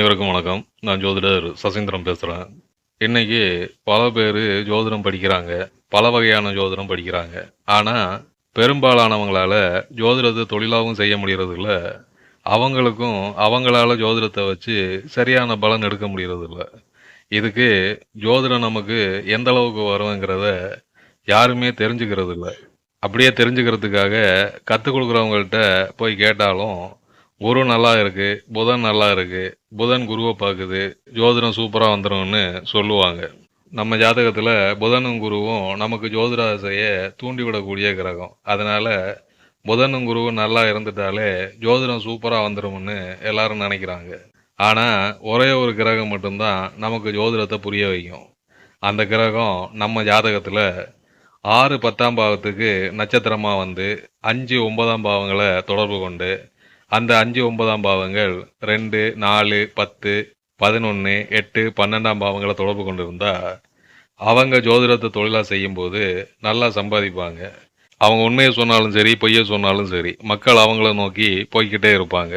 அனைவருக்கும் வணக்கம். நான் ஜோதிடர் சசீந்திரம் பேசுகிறேன் இன்னைக்கு பல பேர் ஜோதிடம் படிக்கிறாங்க. பல வகையான ஜோதிடம் படிக்கிறாங்க. ஆனால் பெரும்பாலானவங்களால ஜோதிடத்தை தொழிலாகவும் செய்ய முடியறதில்ல. அவங்களுக்கும் அவங்களால ஜோதிடத்தை வச்சு சரியான பலன் எடுக்க முடியறதில்ல. இதுக்கு ஜோதிடம் நமக்கு எந்த அளவுக்கு வருங்கிறத யாருமே தெரிஞ்சுக்கிறது இல்லை அப்படியே தெரிஞ்சுக்கிறதுக்காக கற்றுக் கொடுக்குறவங்கள்ட்ட போய் கேட்டாலும் குரு நல்லா இருக்கு புதன் நல்லா இருக்கு புதன் குருவை பார்க்குது ஜோதிடம் சூப்பராக வந்துடும்னு சொல்லுவாங்க. நம்ம ஜாதகத்தில் புதனும் குருவும் நமக்கு ஜோதிட ஆசையை தூண்டிவிடக்கூடிய கிரகம். அதனால் புதனும் குருவும் நல்லா இருந்துட்டாலே ஜோதிடம் சூப்பராக வந்துரும்னு எல்லாரும் நினைக்கிறாங்க. ஆனால் ஒரே ஒரு கிரகம் மட்டும்தான் நமக்கு ஜோதிடத்தை புரிய வைக்கும். அந்த கிரகம் நம்ம ஜாதகத்தில் ஆறு பத்தாம் பாவத்துக்கு நட்சத்திரமாக வந்து அஞ்சு ஒன்பதாம் பாவங்களை தொடர்பு கொண்டு அந்த அஞ்சு ஒன்பதாம் பாவங்கள் ரெண்டு நாலு பத்து பதினொன்று எட்டு பன்னெண்டாம் பாவங்களை தொடர்பு கொண்டிருந்தா அவங்க ஜோதிடத்தை தொழிலாக செய்யும்போது நல்லா சம்பாதிப்பாங்க. அவங்க உண்மையை சொன்னாலும் சரி பொய்யை சொன்னாலும் சரி மக்கள் அவங்கள நோக்கி போய்கிட்டே இருப்பாங்க.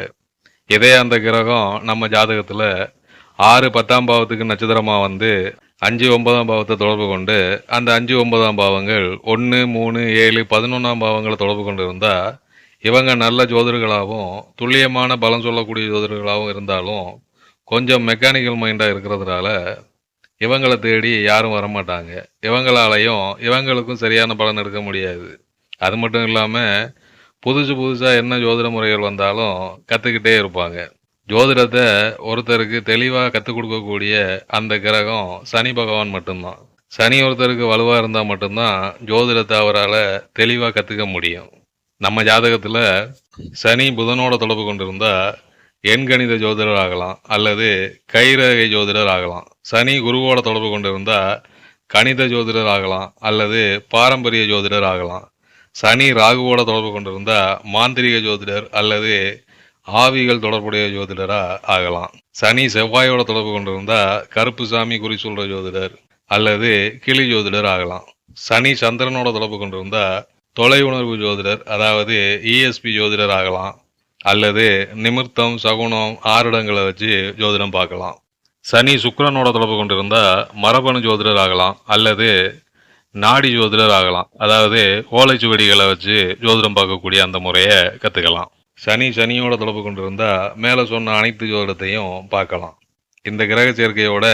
இதே அந்த கிரகம் நம்ம ஜாதகத்தில் ஆறு பத்தாம் பாவத்துக்கு நட்சத்திரமாக வந்து அஞ்சு ஒன்பதாம் பாவத்தை தொடர்பு கொண்டு அந்த அஞ்சு ஒன்பதாம் பாவங்கள் ஒன்று மூணு ஏழு பதினொன்றாம் பாவங்களை தொடர்பு கொண்டு இருந்தால் இவங்க நல்ல ஜோதிடர்களாகவும் துல்லியமான பலம் சொல்லக்கூடிய ஜோதிடர்களாகவும் இருந்தாலும் கொஞ்சம் மெக்கானிக்கல் மைண்டாக இருக்கிறதுனால இவங்களை தேடி யாரும் வரமாட்டாங்க. இவங்களாலையும் இவங்களுக்கும் சரியான பலன் எடுக்க முடியாது. அது மட்டும் இல்லாமல் புதுசு புதுசாக என்ன ஜோதிட முறைகள் வந்தாலும் கற்றுக்கிட்டே இருப்பாங்க. ஜோதிடத்தை ஒருத்தருக்கு தெளிவாக கற்றுக் கொடுக்கக்கூடிய அந்த கிரகம் சனி பகவான் மட்டும்தான். சனி ஒருத்தருக்கு வலுவாக இருந்தால் மட்டும்தான் ஜோதிடத்தை அவரால் தெளிவாக கற்றுக்க முடியும். நம்ம ஜாதகத்தில் சனி புதனோட தொடர்பு கொண்டிருந்தா எண்கணித ஜோதிடர் ஆகலாம் அல்லது கைரகை ஜோதிடர் ஆகலாம். சனி குருவோட தொடர்பு கொண்டிருந்தா கணித ஜோதிடர் ஆகலாம் அல்லது பாரம்பரிய ஜோதிடர் ஆகலாம். சனி ராகுவோட தொடர்பு கொண்டிருந்தா மாந்திரிக ஜோதிடர் அல்லது ஆவிகள் தொடர்புடைய ஜோதிடராக ஆகலாம். சனி செவ்வாயோட தொடர்பு கொண்டிருந்தா கருப்பு சாமி குறி சொல்கிற ஜோதிடர் அல்லது கிளி ஜோதிடர் ஆகலாம். சனி சந்திரனோட தொடர்பு கொண்டிருந்தா தொலை உணர்வு ஜோதிடர் அதாவது இஎஸ்பி ஜோதிடர் ஆகலாம். அல்லது நிமிர்த்தம் சகுனம் ஆறிடங்களை வச்சு ஜோதிடம் பார்க்கலாம். சனி சுக்கரனோட தொடர்பு கொண்டிருந்தா மரபணு ஜோதிடர் ஆகலாம். அல்லது நாடி ஜோதிடர் ஆகலாம். அதாவது ஓலைச்சுவடிகளை வச்சு ஜோதிடம் பார்க்கக்கூடிய அந்த முறையை கற்றுக்கலாம் சனி சனியோட தொடர்பு கொண்டிருந்தா மேலே சொன்ன அனைத்து ஜோதிடத்தையும் பார்க்கலாம். இந்த கிரக சேர்க்கையோட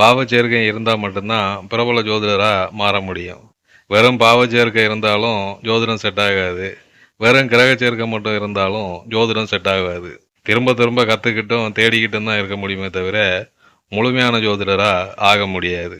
பாவ சேர்க்கை இருந்தால் மட்டும்தான் பிரபல ஜோதிடராக மாற முடியும். வெறும் பாவ சேர்க்கை இருந்தாலும் ஜோதிடம் செட் ஆகாது. வெறும் கிரக சேர்க்கை மட்டும் இருந்தாலும் ஜோதிடம் செட் ஆகாது. திரும்ப திரும்ப கற்றுக்கிட்டும் தேடிக்கிட்டும் தான் இருக்க முடியுமே தவிர முழுமையான ஜோதிடராக ஆக முடியாது.